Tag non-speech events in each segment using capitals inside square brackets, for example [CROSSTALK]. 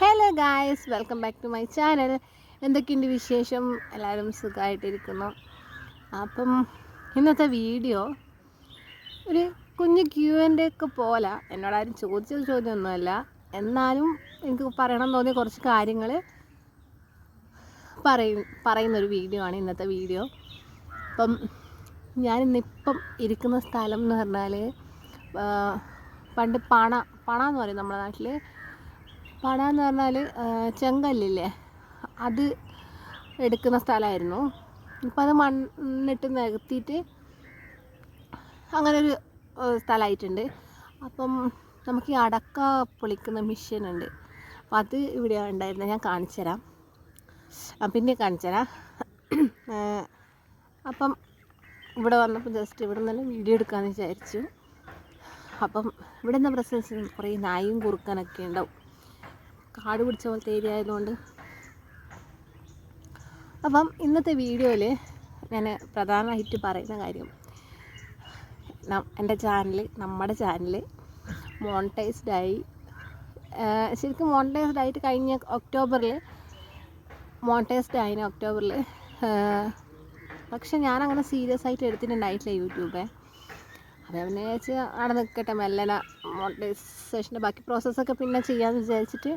Hello guys welcome back to my channel എന്തൊക്കെയുണ്ട് വിശേഷം? എല്ലാവരും സുഖമായിട്ടിരിക്കുന്നു. അപ്പം ഇന്നത്തെ വീഡിയോ ഒരു കുഞ്ഞ് ക്യൂ എന്റെ ഒക്കെ പോലെ. എന്നോടാരും ചോദിച്ച ചോദ്യമൊന്നുമല്ല. എന്നാലും എനിക്ക് പറയണം തോന്നിയ കുറച്ച് കാര്യങ്ങൾ പറയും പറയുന്നൊരു വീഡിയോ ആണ് ഇന്നത്തെ വീഡിയോ. അപ്പം ഞാനിന്നിപ്പം ഇരിക്കുന്ന സ്ഥലം എന്ന് പറഞ്ഞാൽ പണ്ട് പണ പണ എന്ന് പറയും നമ്മുടെ നാട്ടിൽ പണ എന്ന് പറഞ്ഞാൽ ചെങ്കല്ലില്ലേ? അത് എടുക്കുന്ന സ്ഥലമായിരുന്നു ഇപ്പം അത് മണ്ണിട്ട് നികത്തിയിട്ട് അങ്ങനെ ഒരു സ്ഥലമായിട്ടുണ്ട് അപ്പം നമുക്ക് ഈ അടക്ക പൊളിക്കുന്ന മെഷീനുണ്ട് അപ്പം അത് ഇവിടെ ഉണ്ടായിരുന്നത് ഞാൻ കാണിച്ചുതരാം ആ, പിന്നെ കാണിച്ചു തരാം അപ്പം ഇവിടെ വന്നപ്പോൾ ജസ്റ്റ് ഇവിടെ നിന്ന് വീഡിയോ എടുക്കാമെന്ന് വിചാരിച്ചു. അപ്പം ഇവിടെ നിന്ന് വെച്ചാൽ കുറേ നായും കുറുക്കനൊക്കെ ഉണ്ടാവും. കാട് പിടിച്ച പോലത്തെ ഏരിയ ആയതുകൊണ്ട്. അപ്പം ഇന്നത്തെ വീഡിയോയിൽ ഞാൻ പ്രധാനമായിട്ട് പറയുന്ന കാര്യം എന്റെ ചാനൽ നമ്മുടെ ചാനൽ മോണിറ്റൈസ്ഡ് ആയി. ശരിക്കും മോണിറ്റൈസ്ഡ് ആയിട്ട് കഴിഞ്ഞ ഒക്ടോബറിൽ മോണിറ്റൈസ്ഡ് ആയിന് ഒക്ടോബറിൽ പക്ഷെ ഞാനങ്ങനെ സീരിയസ് ആയിട്ട് എടുത്തിട്ടുണ്ടായിട്ടില്ല യൂട്യൂബേ. അപ്പോൾ പിന്നെ വിചാരിച്ച് അവിടെ നിൽക്കട്ടെ മെല്ലന മോണിറ്റൈസേഷന്റെ ബാക്കി പ്രോസസ്സൊക്കെ പിന്നെ ചെയ്യാമെന്ന് വിചാരിച്ചിട്ട്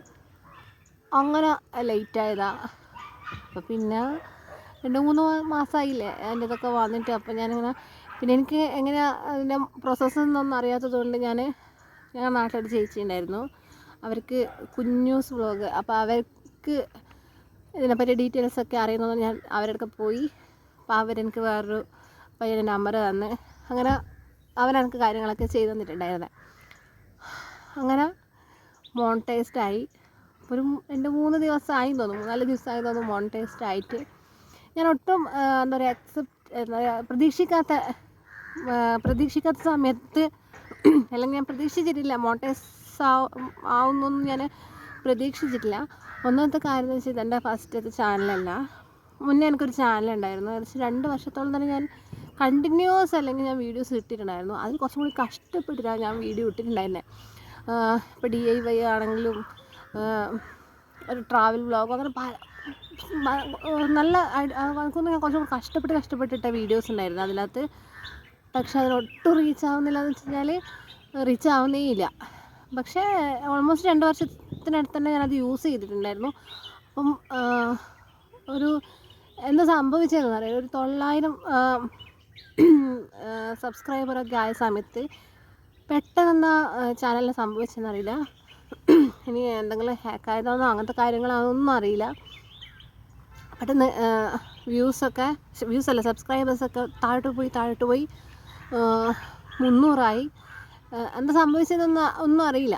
അങ്ങനെ ലേറ്റ് ആയതാ. അപ്പോൾ പിന്നെ രണ്ട് മൂന്ന് മാസമായില്ലേ എന്റെ ഇതൊക്കെ വന്നിട്ട് അപ്പോൾ ഞാനിങ്ങനെ പിന്നെ എനിക്ക് എങ്ങനെ അതിന്റെ പ്രോസസ്സ് എന്നൊന്നും അറിയാത്തത് കൊണ്ട് ഞാൻ ഞങ്ങളുടെ നാട്ടിലൊരു ചേച്ചി ഉണ്ടായിരുന്നു. അവർക്ക് കുഞ്ഞൂസ് വ്ളോഗ് അപ്പോൾ അവർക്ക് ഇതിനെപ്പറ്റി ഡീറ്റെയിൽസ് ഒക്കെ അറിയുന്നത് ഞാൻ അവരുടെ അടുക്ക പോയി. അപ്പോൾ അവരെനിക്ക് വേറൊരു പയ്യന്റെ നമ്പർ തന്ന്. അങ്ങനെ അവനെനിക്ക് കാര്യങ്ങളൊക്കെ ചെയ്തു തന്നിട്ടുണ്ടായിരുന്നത് അങ്ങനെ മോണിറ്റൈസ്ഡ് ആയി ഒരു രണ്ട് മൂന്ന് ദിവസമായി തോന്നുന്നു. മൂന്നാൽ ദിവസമായി തോന്നുന്നു മോണിറ്റൈസ്ഡ് ആയിട്ട്. ഞാൻ ഒട്ടും എന്താ പറയുക അക്സെപ്റ്റ് എന്താ പറയുക പ്രതീക്ഷിക്കാത്ത പ്രതീക്ഷിക്കാത്ത സമയത്ത് അല്ലെങ്കിൽ ഞാൻ പ്രതീക്ഷിച്ചിട്ടില്ല മോണിറ്റൈസ് ആവുന്നൊന്നും ഞാൻ പ്രതീക്ഷിച്ചിട്ടില്ല. ഒന്നാമത്തെ കാര്യം എന്ന് വെച്ചാൽ ഇതെന്റെ ഫസ്റ്റത്തെ ചാനലല്ല മുന്നേ എനിക്കൊരു ചാനലുണ്ടായിരുന്നു ഏകദേശം രണ്ട് വർഷത്തോളം തന്നെ ഞാൻ കണ്ടിന്യൂസ് അല്ലെങ്കിൽ ഞാൻ വീഡിയോസ് ഇട്ടിട്ടുണ്ടായിരുന്നു. അതിൽ കുറച്ചും കൂടി കഷ്ടപ്പെട്ടിട്ടാണ് ഞാൻ വീഡിയോ ഇട്ടിട്ടുണ്ടായിരുന്നത് ഇപ്പോൾ ഡി ഐ വൈ ആണെങ്കിലും ഒരു ട്രാവൽ വ്ളോഗ് അങ്ങനെ പല നല്ല നമുക്കൊന്നും ഞാൻ കുറച്ചും കഷ്ടപ്പെട്ട് കഷ്ടപ്പെട്ടിട്ട വീഡിയോസ് ഉണ്ടായിരുന്നു അതിനകത്ത്. പക്ഷെ അതിനൊട്ടും റീച്ച് ആവുന്നില്ല എന്ന് വെച്ച് കഴിഞ്ഞാൽ റീച്ച് ആവുന്നേ ഇല്ല. പക്ഷേ ഓൾമോസ്റ്റ് രണ്ട് വർഷത്തിനടുത്ത് തന്നെ ഞാനത് യൂസ് ചെയ്തിട്ടുണ്ടായിരുന്നു. അപ്പം ഒരു എന്താ സംഭവിച്ചതെന്ന് പറയാം ഒരു തൊള്ളായിരം സബ്സ്ക്രൈബറൊക്കെ ആയ സമയത്ത് പെട്ടെന്ന് ചാനലിന് സംഭവിച്ചെന്നറിയില്ല ഇനി എന്തെങ്കിലും ഹാക്ക് ആയതാണോ അങ്ങനത്തെ കാര്യങ്ങളൊന്നും അറിയില്ല. പെട്ടെന്ന് വ്യൂസൊക്കെ വ്യൂസ് അല്ല സബ്സ്ക്രൈബേഴ്സൊക്കെ താഴോട്ട് പോയി താഴോട്ട് പോയി മുന്നൂറായി. എന്താ സംഭവിച്ചതെന്ന് ഒന്നും അറിയില്ല.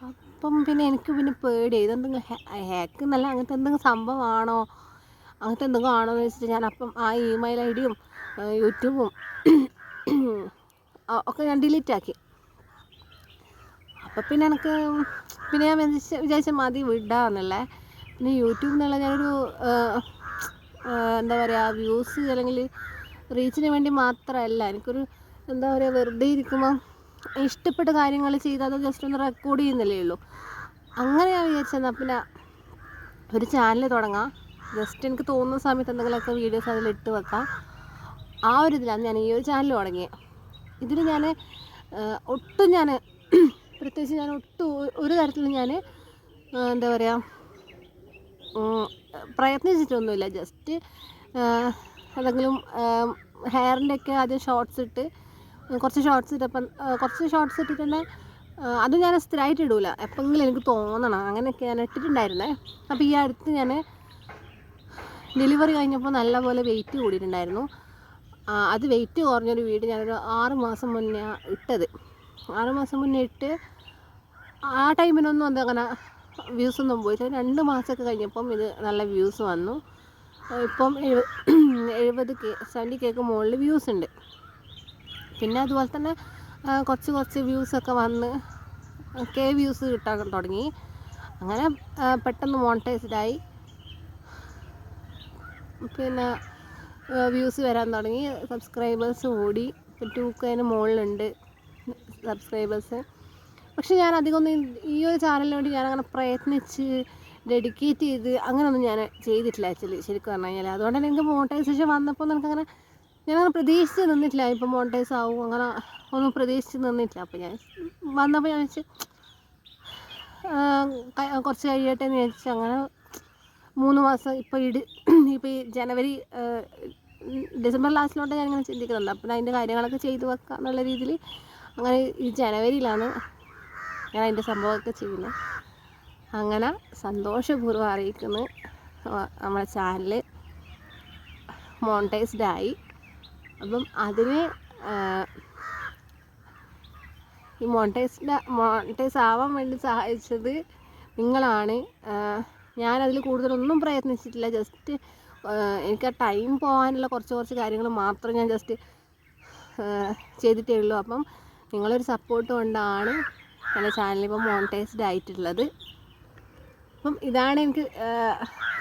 അപ്പം പിന്നെ എനിക്ക് പിന്നെ പേടി. ഇതെന്തെങ്കിലും ഹാക്ക് എന്നല്ല അങ്ങനത്തെ എന്തെങ്കിലും സംഭവമാണോ? അങ്ങനത്തെ എന്തെങ്കിലും ആണോ എന്ന് വെച്ചിട്ട് ഞാൻ അപ്പം ആ ഇമെയിൽ ഐ ഡിയും യൂട്യൂബും ഒക്കെ ഞാൻ ഡിലീറ്റ് ആക്കി. അപ്പം പിന്നെ എനിക്ക് പിന്നെ ഞാൻ വിചാരിച്ച വിചാരിച്ച മതി വിടാന്നല്ലേ. പിന്നെ യൂട്യൂബിൽ നിന്നുള്ള ഞാനൊരു എന്താ പറയുക വ്യൂസ് അല്ലെങ്കിൽ റീച്ചിന് വേണ്ടി മാത്രമല്ല എനിക്കൊരു എന്താ പറയുക വെറുതെ ഇരിക്കുമ്പം ഇഷ്ടപ്പെട്ട കാര്യങ്ങൾ ചെയ്താൽ അത് ജസ്റ്റ് ഒന്ന് റെക്കോർഡ് ചെയ്യുന്നില്ലേ ഉള്ളൂ. അങ്ങനെ ഞാൻ വിചാരിച്ചെന്നാൽ പിന്നെ ഒരു ചാനൽ തുടങ്ങാം. ജസ്റ്റ് എനിക്ക് തോന്നുന്ന സമയത്ത് എന്തെങ്കിലുമൊക്കെ വീഡിയോസ് അതിൽ ഇട്ട് വെക്കാം. ആ ഒരു ഇതിലാണ് ഞാൻ ഈ ഒരു ചാനൽ തുടങ്ങിയത്. ഇതിൽ ഞാൻ ഒട്ടും ഞാൻ പ്രത്യേകിച്ച് ഞാൻ ഒട്ടും ഒരു തരത്തിലും ഞാൻ എന്താ പറയുക പ്രയത്നിച്ചിട്ടൊന്നുമില്ല. ജസ്റ്റ് എന്തെങ്കിലും ഹെയറിന്റെ ഒക്കെ ആദ്യം ഷോർട്ട്സ് ഇട്ട് കുറച്ച് ഷോർട്ട്സ് ഇട്ടപ്പം കുറച്ച് ഷോർട്ട്സ് ഇട്ടിട്ട് തന്നെ അത് ഞാൻ സ്ഥിരമായിട്ട് ഇടൂല. എപ്പോഴെങ്കിലും എനിക്ക് തോന്നണം. അങ്ങനെയൊക്കെ ഞാൻ ഇട്ടിട്ടുണ്ടായിരുന്നേ. അപ്പോൾ ഈ അടുത്ത് ഞാൻ ഡെലിവറി കഴിഞ്ഞപ്പോൾ നല്ലപോലെ വെയിറ്റ് കൂടിയിട്ടുണ്ടായിരുന്നു. അത് വെയിറ്റ് കുറഞ്ഞൊരു വീട് ഞാനൊരു ആറ് മാസം മുന്നേ ഇട്ടത്. ആറ് മാസം മുന്നേ ഇട്ട് ആ ടൈമിനൊന്നും അത് അങ്ങനെ വ്യൂസ് ഒന്നും പോയില്ല രണ്ട് മാസമൊക്കെ കഴിഞ്ഞപ്പം ഇത് നല്ല വ്യൂസ് വന്നു. ഇപ്പം എഴു- [CLEARS THROAT] എഴുപത് കെ സെവന്റി കേക്ക് മുകളിൽ വ്യൂസ് ഉണ്ട്. പിന്നെ അതുപോലെ തന്നെ കുറച്ച് കുറച്ച് വ്യൂസൊക്കെ വന്ന് കെ വ്യൂസ് കിട്ടാൻ തുടങ്ങി. അങ്ങനെ പെട്ടെന്ന് മോണിറ്റൈസ്ഡ് ആയി. പിന്നെ വ്യൂസ് വരാൻ തുടങ്ങി. സബ്സ്ക്രൈബേഴ്സ് കൂടി. ഇപ്പം ടു മുകളിലുണ്ട്. സബ്സ്ക്രൈബേഴ്സ് പക്ഷെ ഞാൻ അധികമൊന്നും ഈ ഒരു ചാനലിന് വേണ്ടി ഞാൻ അങ്ങനെ പ്രയത്നിച്ച് ഡെഡിക്കേറ്റ് ചെയ്ത് അങ്ങനെയൊന്നും ഞാൻ ചെയ്തിട്ടില്ല ആക്ച്വലി ശരിക്കും പറഞ്ഞു കഴിഞ്ഞാൽ അതുകൊണ്ട് തന്നെ എനിക്ക് മോണിറ്റൈസേഷൻ വന്നപ്പോൾ എനിക്കങ്ങനെ ഞാനങ്ങനെ പ്രതീക്ഷിച്ച് നിന്നിട്ടില്ല. ഇപ്പോൾ മോണിറ്റൈസ് ആവും അങ്ങനെ ഒന്നും പ്രതീക്ഷിച്ച് നിന്നിട്ടില്ല. അപ്പോൾ ഞാൻ വന്നപ്പോൾ ഞാൻ വെച്ച് കുറച്ച് കഴിയട്ടെ എന്ന് വിചാരിച്ചു അങ്ങനെ മൂന്ന് മാസം ഇപ്പോൾ ഇട് ഇപ്പോൾ ഈ ജനുവരി ഡിസംബർ ലാസ്റ്റിലോട്ട് ഞാനിങ്ങനെ ചിന്തിക്കുന്നുണ്ട് അപ്പം അതിന്റെ കാര്യങ്ങളൊക്കെ ചെയ്തു വെക്കാം എന്നുള്ള രീതിയിൽ അങ്ങനെ ഈ ജനുവരിയിലാണ് ഞാൻ അതിന്റെ സംഭവമൊക്കെ ചെയ്യുന്നത്. അങ്ങനെ സന്തോഷപൂർവം അറിയിക്കുന്നു. നമ്മുടെ ചാനൽ മോണിറ്റൈസ്ഡ് ആയി. അപ്പം അതിന് ഈ മോണിറ്റൈസ്ഡ് മോണിറ്റൈസ് ആവാൻ വേണ്ടി സഹായിച്ചത് നിങ്ങളാണ്. ഞാനതിൽ കൂടുതലൊന്നും പ്രയത്നിച്ചിട്ടില്ല. ജസ്റ്റ് എനിക്ക് ആ ടൈം പോകാനുള്ള കുറച്ച് കുറച്ച് കാര്യങ്ങൾ മാത്രം ഞാൻ ജസ്റ്റ് ചെയ്തിട്ടേ ഉള്ളൂ. അപ്പം നിങ്ങളൊരു സപ്പോർട്ട് കൊണ്ടാണ് എന്റെ ചാനലിപ്പോൾ മോണിറ്റൈസ്ഡ് ആയിട്ടുള്ളത്. അപ്പം ഇതാണ് എനിക്ക്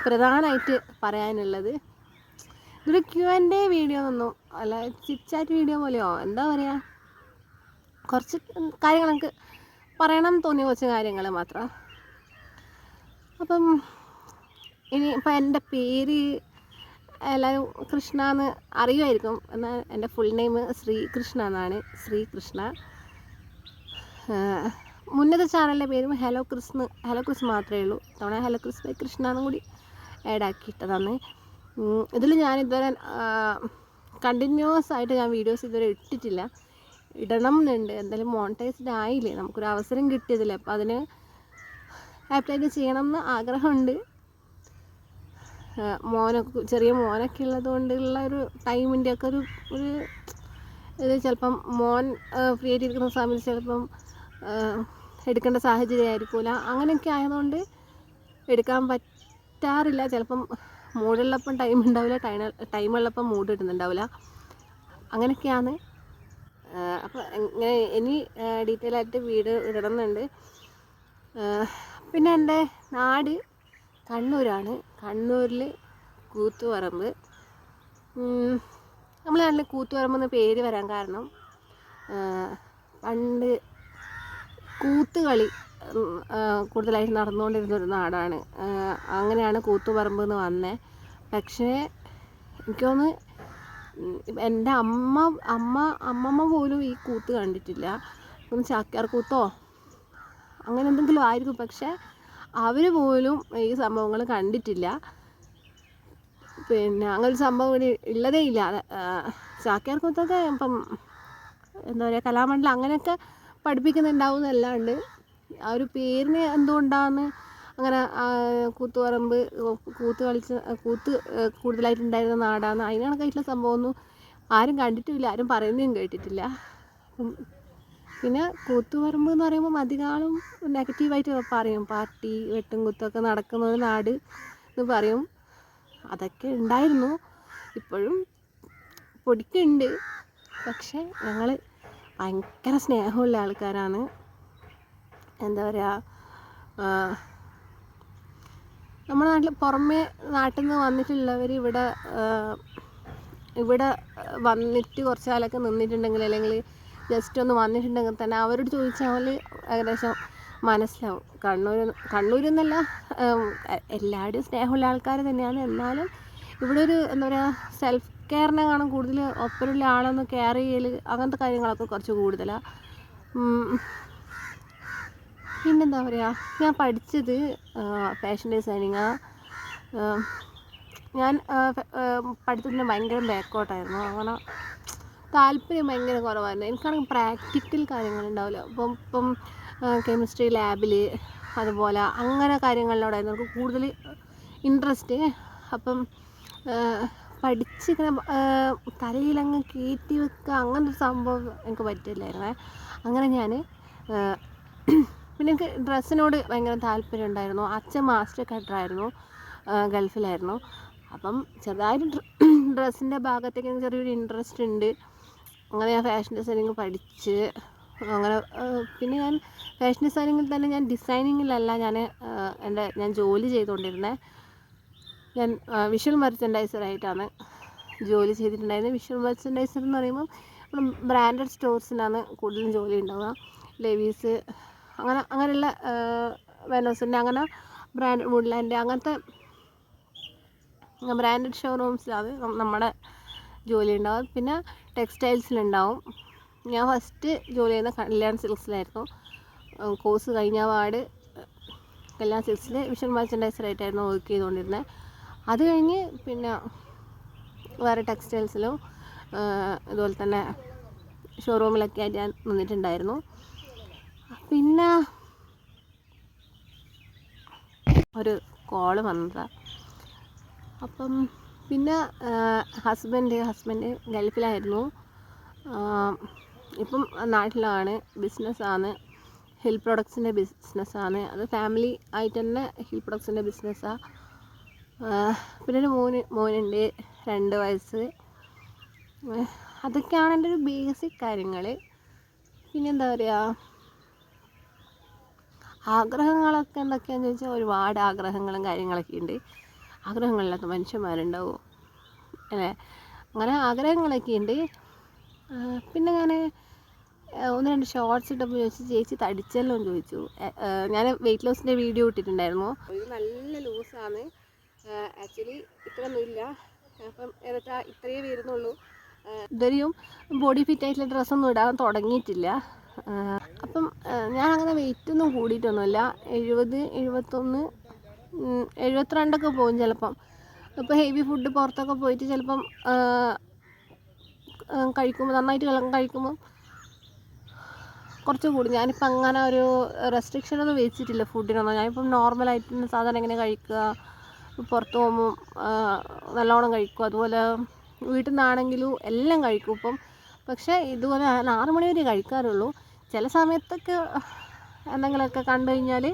പ്രധാനമായിട്ട് പറയാനുള്ളത്. ഇതൊരു ക്യു ആൻഡ് എ വീഡിയോ ഒന്നും അല്ല ചിറ്റ് വീഡിയോ പോലെയോ? എന്താ പറയുക കുറച്ച് കാര്യങ്ങൾ എനിക്ക് പറയണം തോന്നിയ കുറച്ച് കാര്യങ്ങൾ മാത്രം. അപ്പം ഇനി ഇപ്പം എന്റെ പേര് എല്ലാവരും കൃഷ്ണ എന്ന് അറിയുമായിരിക്കും. എന്നാൽ എന്റെ ഫുൾ നെയിം ശ്രീകൃഷ്ണ എന്നാണ്. ശ്രീകൃഷ്ണ. മുന്നത്തെ ചാനലിന്റെ പേരും ഹലോ കൃഷ്ണ ഹലോ കൃഷ്ണ മാത്രമേ ഉള്ളൂ. തവണ ഹലോ കൃഷ്ണ എന്നും കൂടി ആഡാക്കിയിട്ടതാണ് ഇതിൽ ഞാൻ ഇതുവരെ കണ്ടിന്യൂസ് ആയിട്ട് ഞാൻ വീഡിയോസ് ഇതുവരെ ഇട്ടിട്ടില്ല. ഇടണം എന്നുണ്ട്. എന്തായാലും മോണിറ്റൈസ്ഡ് ആയില്ലേ? നമുക്കൊരു അവസരം കിട്ടിയതില്ല? അപ്പോൾ അതിന് ആപ്റ്റായിട്ട് ചെയ്യണം എന്ന് ആഗ്രഹമുണ്ട്. മോനൊക്കെ ചെറിയ മോനൊക്കെ ഉള്ളത് കൊണ്ടുള്ള ഒരു ടൈമിന്റെ ഒക്കെ ഒരു ഒരു ഇത് ചിലപ്പം മോൻ ഫ്രീ ആയിട്ടിരിക്കുന്ന സമയത്ത് ചിലപ്പം എടുക്കേണ്ട സാഹചര്യം ആയിരിക്കില്ല അങ്ങനെയൊക്കെ ആയതുകൊണ്ട് എടുക്കാൻ പറ്റാറില്ല. ചിലപ്പം മൂടുള്ളപ്പം ടൈം ഉണ്ടാവില്ല ടൈം ടൈമുള്ളപ്പം മൂഡ് ഇടുന്നുണ്ടാവില്ല. അങ്ങനെയൊക്കെയാണ്. അപ്പോൾ ഇങ്ങനെ ഇനി ഡീറ്റെയിൽ ആയിട്ട് വീട് ഇടണമെന്നുണ്ട്. പിന്നെ എന്റെ നാട് കണ്ണൂരാണ്. കണ്ണൂരിൽ കൂത്തുപറമ്പ്. നമ്മൾ നാട്ടിൽ കൂത്തുപറമ്പ് എന്ന പേര് വരാൻ കാരണം പണ്ട് കൂത്തുകളി കൂടുതലായിട്ട് നടന്നുകൊണ്ടിരുന്ന ഒരു നാടാണ്. അങ്ങനെയാണ് കൂത്തുപറമ്പ് എന്ന് വന്നത് പക്ഷേ എനിക്കൊന്ന് എന്റെ അമ്മ അമ്മ അമ്മമ്മ പോലും ഈ കൂത്ത് കണ്ടിട്ടില്ല. ഒന്ന് ചാക്യാർ കൂത്തോ? അങ്ങനെ എന്തെങ്കിലും ആയിരിക്കും പക്ഷേ അവർ പോലും ഈ സംഭവങ്ങൾ കണ്ടിട്ടില്ല. പിന്നെ അങ്ങനെ ഒരു സംഭവം ഇവിടെ ഉള്ളതേ ഇല്ല. ചാക്യാർ കൂത്തൊക്കെ ഇപ്പം എന്താ പറയുക കലാമണ്ഡലം അങ്ങനെയൊക്കെ പഠിപ്പിക്കുന്നുണ്ടാവും എന്നല്ലാണ്ട് ആ ഒരു പേരിന് എന്തുകൊണ്ടാന്ന് അങ്ങനെ കൂത്തുപറമ്പ് കൂത്ത് കളിച്ച കൂത്ത് കൂടുതലായിട്ടുണ്ടായിരുന്ന നാടാണ് അതിന് കണക്കായിട്ടുള്ള സംഭവമൊന്നും ആരും കണ്ടിട്ടില്ല ആരും പറയുന്നതും കേട്ടിട്ടില്ല. പിന്നെ കൂത്തുപറമ്പ് എന്ന് പറയുമ്പോൾ അധികാളും നെഗറ്റീവായിട്ട് പറയും. പാർട്ടി വെട്ടും കുത്തൊക്കെ നടക്കുന്ന ഒരു നാട് എന്ന് പറയും. അതൊക്കെ ഉണ്ടായിരുന്നു. ഇപ്പോഴും പൊടിക്കുണ്ട്. പക്ഷേ ഞങ്ങൾ ഭയങ്കര സ്നേഹമുള്ള ആൾക്കാരാണ്. എന്താ പറയുക നമ്മുടെ നാട്ടിൽ പുറമേ നാട്ടിൽ നിന്ന് വന്നിട്ടുള്ളവർ ഇവിടെ ഇവിടെ വന്നിട്ട് കുറച്ച് കാലമൊക്കെ നിന്നിട്ടുണ്ടെങ്കിൽ അല്ലെങ്കിൽ ജസ്റ്റ് ഒന്ന് വന്നിട്ടുണ്ടെങ്കിൽ തന്നെ അവരോട് ചോദിച്ചാൽ ഏകദേശം മനസ്സിലാവും. കണ്ണൂർ കണ്ണൂർ എന്നല്ല എല്ലാവരുടെയും സ്നേഹമുള്ള ആൾക്കാർ തന്നെയാണ്. എന്നാലും ഇവിടെ ഒരു എന്താ പറയുക സെൽഫ് കെയറിനെ കാണാൻ കൂടുതൽ ഒപ്പരുള്ള ആളൊന്ന് കെയർ ചെയ്യൽ അങ്ങനത്തെ കാര്യങ്ങളൊക്കെ കുറച്ച് കൂടുതലാണ് പിന്നെന്താ പറയുക ഞാൻ പഠിച്ചത് ഫാഷൻ ഡിസൈനിങ് ഞാൻ പഠിത്തത്തിന് ഭയങ്കര ബാക്കോട്ടായിരുന്നു അങ്ങനെ താല്പര്യം ഭയങ്കര കുറവായിരുന്നു. എനിക്കാണെങ്കിൽ പ്രാക്ടിക്കൽ കാര്യങ്ങളുണ്ടാവില്ല അപ്പം ഇപ്പം കെമിസ്ട്രി ലാബിൽ അതുപോലെ അങ്ങനെ കാര്യങ്ങളിലോടായിരുന്നു എനിക്ക് കൂടുതൽ ഇൻട്രസ്റ്റ് അപ്പം പഠിച്ചിങ്ങനെ തലയിലങ്ങ് കയറ്റി വെക്കുക അങ്ങനെ ഒരു സംഭവം എനിക്ക് പറ്റില്ലായിരുന്നേ. അങ്ങനെ ഞാൻ പിന്നെ എനിക്ക് ഡ്രസ്സിനോട് ഭയങ്കര താല്പര്യം ഉണ്ടായിരുന്നു. അച്ഛൻ മാസ്റ്റർ കട്ടറായിരുന്നു ഗൾഫിലായിരുന്നു. അപ്പം ചെറുതായിട്ട് ഡ്രസ്സിന്റെ ഭാഗത്തേക്ക് എനിക്ക് ചെറിയൊരു ഇൻട്രസ്റ്റ് ഉണ്ട്. അങ്ങനെ ഞാൻ ഫാഷൻ ഡിസൈനിങ് പഠിച്ച് അങ്ങനെ പിന്നെ ഞാൻ ഫാഷൻ ഡിസൈനിങ്ങിൽ തന്നെ ഞാൻ ഡിസൈനിങ്ങിലല്ല ഞാൻ എന്റെ ഞാൻ ജോലി ചെയ്തുകൊണ്ടിരുന്നത് ഞാൻ വിഷ്വൽ മെർച്ചൻഡൈസറായിട്ടാണ് ജോലി ചെയ്തിട്ടുണ്ടായിരുന്നത്. വിഷ്വൽ മെർച്ചൻഡൈസർ എന്ന് പറയുമ്പോൾ നമ്മൾ ബ്രാൻഡഡ് സ്റ്റോഴ്സിലാണ് കൂടുതലും ജോലി ഉണ്ടാവുക. ലെവീസ് അങ്ങനെ അങ്ങനെയുള്ള വെനോസിന്റെ അങ്ങനെ ബ്രാൻഡ് വുഡ്ലാൻഡ് അങ്ങനത്തെ ബ്രാൻഡഡ് ഷോറൂംസിലാണ് നമ്മുടെ ജോലി ഉണ്ടാവും പിന്നെ ടെക്സ്റ്റൈൽസിലുണ്ടാവും ഞാൻ ഫസ്റ്റ് ജോലി ചെയ്യുന്ന കല്യാൺ സിൽക്സിലായിരുന്നു. കോഴ്സ് കഴിഞ്ഞ പാട് കല്യാൺ സിൽക്സിൽ വിഷൻ മെർച്ചൻഡൈസറായിട്ടായിരുന്നു വർക്ക് ചെയ്തുകൊണ്ടിരുന്നത്. അത് കഴിഞ്ഞ് പിന്നെ വേറെ ടെക്സ്റ്റൈൽസിലും അതുപോലെ തന്നെ ഷോറൂമിലൊക്കെ ആയിട്ട് ഞാൻ നിന്നിട്ടുണ്ടായിരുന്നു. പിന്നെ ഒരു കോൾ വന്നതാണ് അപ്പം പിന്നെ ഹസ്ബൻഡ് ഹസ്ബൻഡ് ഗൾഫിലായിരുന്നു. ഇപ്പം നാട്ടിലാണ് ബിസിനസ്സാണ് ഹിൽ പ്രൊഡക്ട്സിന്റെ ബിസിനസ്സാണ് അത് ഫാമിലി ആയിട്ട് തന്നെ ഹിൽ പ്രൊഡക്ട്സിന്റെ ബിസിനസ്സാണ് പിന്നെ ഒരു മോന് മോനുണ്ട് രണ്ട് വയസ്സ്. അതൊക്കെയാണ് എന്റെ ഒരു ബേസിക് കാര്യങ്ങൾ പിന്നെ എന്താ പറയുക ആഗ്രഹങ്ങളൊക്കെ എന്തൊക്കെയാണെന്ന് ചോദിച്ചാൽ ഒരുപാട് ആഗ്രഹങ്ങളും കാര്യങ്ങളൊക്കെ ഉണ്ട്. ആഗ്രഹങ്ങളില്ലാത്ത മനുഷ്യന്മാരുണ്ടാവുമോ അല്ലേ? അങ്ങനെ ആഗ്രഹങ്ങളൊക്കെ ഉണ്ട്. പിന്നെ ഞാൻ ഒന്ന് രണ്ട് ഷോർട്സ് ഇട്ടപ്പോൾ ചോദിച്ചു ചേച്ചി തടിച്ചല്ലോ? എന്ന് ചോദിച്ചു. ഞാൻ വെയിറ്റ് ലോസിന്റെ വീഡിയോ ഇട്ടിട്ടുണ്ടായിരുന്നു. ഇത് നല്ല ലൂസാണ് ആക്ച്വലി ഇത്രയൊന്നുമില്ല. അപ്പം എന്നിട്ട് ഇത്രയേ വരുന്നുള്ളൂ. ഇതുവരെയും ബോഡി ഫിറ്റ് ആയിട്ടുള്ള ഡ്രസ്സൊന്നും ഇടാൻ തുടങ്ങിയിട്ടില്ല. അപ്പം ഞാൻ അങ്ങനെ വെയിറ്റ് ഒന്നും കൂടിയിട്ടൊന്നുമില്ല. എഴുപത് എഴുപത്തൊന്ന് എഴുപത്തിരണ്ടൊക്കെ പോകും ചിലപ്പം. ഇപ്പോൾ ഹെവി ഫുഡ് പുറത്തൊക്കെ പോയിട്ട് ചിലപ്പം കഴിക്കുമ്പോൾ നന്നായിട്ട് കഴിക്കുമ്പം കുറച്ച് കൂടി. ഞാനിപ്പോൾ അങ്ങനെ ഒരു റെസ്ട്രിക്ഷനൊന്നും വെച്ചിട്ടില്ല ഫുഡിനൊന്നും ഞാനിപ്പം നോർമലായിട്ട് സാധനം എങ്ങനെ കഴിക്കുക പുറത്ത് പോകുമ്പോൾ നല്ലോണം കഴിക്കും. അതുപോലെ വീട്ടിൽ നിന്നാണെങ്കിലും എല്ലാം കഴിക്കും ഇപ്പം. പക്ഷേ ഇതുപോലെ ആറ് മണി വരെ കഴിക്കാറുള്ളൂ. ചില സമയത്തൊക്കെ എന്തെങ്കിലുമൊക്കെ കണ്ടു കഴിഞ്ഞാൽ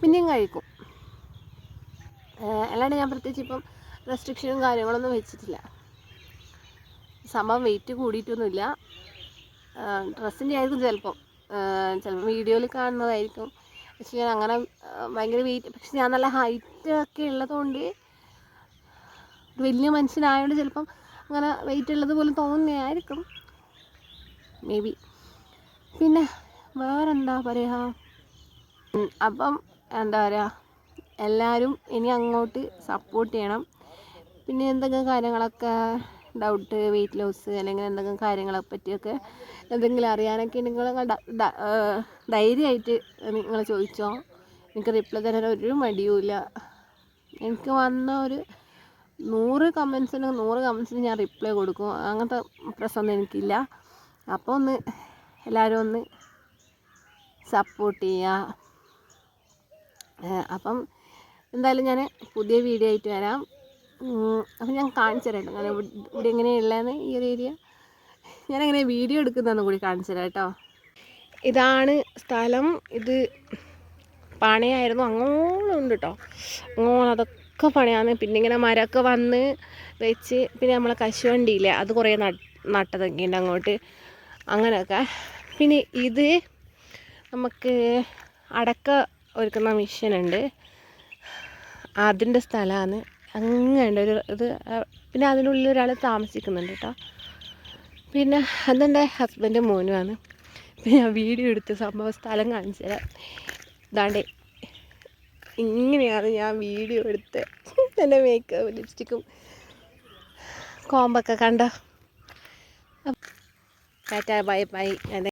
പിന്നെയും കഴിക്കും. അല്ലാണ്ട് ഞാൻ പ്രത്യേകിച്ച് ഇപ്പം റെസ്ട്രിക്ഷനും കാര്യങ്ങളൊന്നും വെച്ചിട്ടില്ല. സംഭവം വെയിറ്റ് കൂടിയിട്ടൊന്നുമില്ല. ഡ്രസ്സിന്റെ ആയിരിക്കും ചിലപ്പം. ചിലപ്പോൾ വീഡിയോയിൽ കാണുന്നതായിരിക്കും. പക്ഷെ ഞാൻ അങ്ങനെ ഭയങ്കര വെയിറ്റ് പക്ഷെ ഞാൻ നല്ല ഹൈറ്റ് ഒക്കെ ഉള്ളതുകൊണ്ട് വലിയ മനുഷ്യനായതുകൊണ്ട് ചിലപ്പം അങ്ങനെ വെയിറ്റ് ഉള്ളത് പോലും തോന്നുന്നതായിരിക്കും. മേ ബി പിന്നെ വേറെന്താ പറയുക അപ്പം എന്താ പറയുക എല്ലാവരും ഇനി അങ്ങോട്ട് സപ്പോർട്ട് ചെയ്യണം. പിന്നെ എന്തൊക്കെ കാര്യങ്ങളൊക്കെ ഡൗട്ട് വെയിറ്റ് ലോസ് അല്ലെങ്കിൽ എന്തെങ്കിലും കാര്യങ്ങളെ പറ്റിയൊക്കെ എന്തെങ്കിലും അറിയാനൊക്കെ നിങ്ങൾ ധൈര്യമായിട്ട് നിങ്ങൾ ചോദിച്ചോ. എനിക്ക് റിപ്ലൈ തരാൻ ഒരു മടിയുമില്ല എനിക്ക് വന്ന ഒരു നൂറ് കമൻസിന് നൂറ് കമൻസിന് ഞാൻ റിപ്ലൈ കൊടുക്കും. അങ്ങനത്തെ പ്രശ്നമൊന്നും എനിക്കില്ല. അപ്പോൾ ഒന്ന് എല്ലാവരും ഒന്ന് സപ്പോർട്ട് ചെയ്യുക. അപ്പം എന്തായാലും ഞാൻ പുതിയ വീഡിയോ ആയിട്ട് വരാം. അപ്പം ഞാൻ കാണിച്ചു തരാം ഞാൻ ഇവിടെ എങ്ങനെയുള്ളതെന്ന് ഈ ഒരു ഏരിയ. ഞാനെങ്ങനെ വീഡിയോ എടുക്കുന്നതെന്ന് കൂടി കാണിച്ചു തരാം കേട്ടോ ഇതാണ് സ്ഥലം. ഇത് പണയായിരുന്നു. അങ്ങോളം ഉണ്ട് കേട്ടോ അങ്ങോളം അതൊക്കെ പണയാണ് പിന്നെ ഇങ്ങനെ മരമൊക്കെ വന്ന് വെച്ച് പിന്നെ നമ്മളെ കശുവണ്ടിയില്ലേ അത് കുറേ നട്ടതൊക്കെ ഉണ്ട് അങ്ങോട്ട്. അങ്ങനെയൊക്കെ. പിന്നെ ഇത് നമുക്ക് അടക്ക ഒരുക്കുന്ന മെഷീനുണ്ട് അതിന്റെ സ്ഥലമാണ് അങ്ങനെ ഒരു ഇത് പിന്നെ അതിനുള്ളിൽ ഒരാൾ താമസിക്കുന്നുണ്ട് കേട്ടോ പിന്നെ അതെന്റെ ഹസ്ബൻഡ് മോനുമാണ്. പിന്നെ ഞാൻ വീഡിയോ എടുത്ത് സംഭവ സ്ഥലം കാണിച്ചു ഇതാണ്ടേ ഇങ്ങനെയാണ് ഞാൻ വീഡിയോ എടുത്ത് എന്റെ മേക്കപ്പ് ലിപ്സ്റ്റിക്കും കോമ്പൊക്കെ കണ്ടോ? Tata bye bye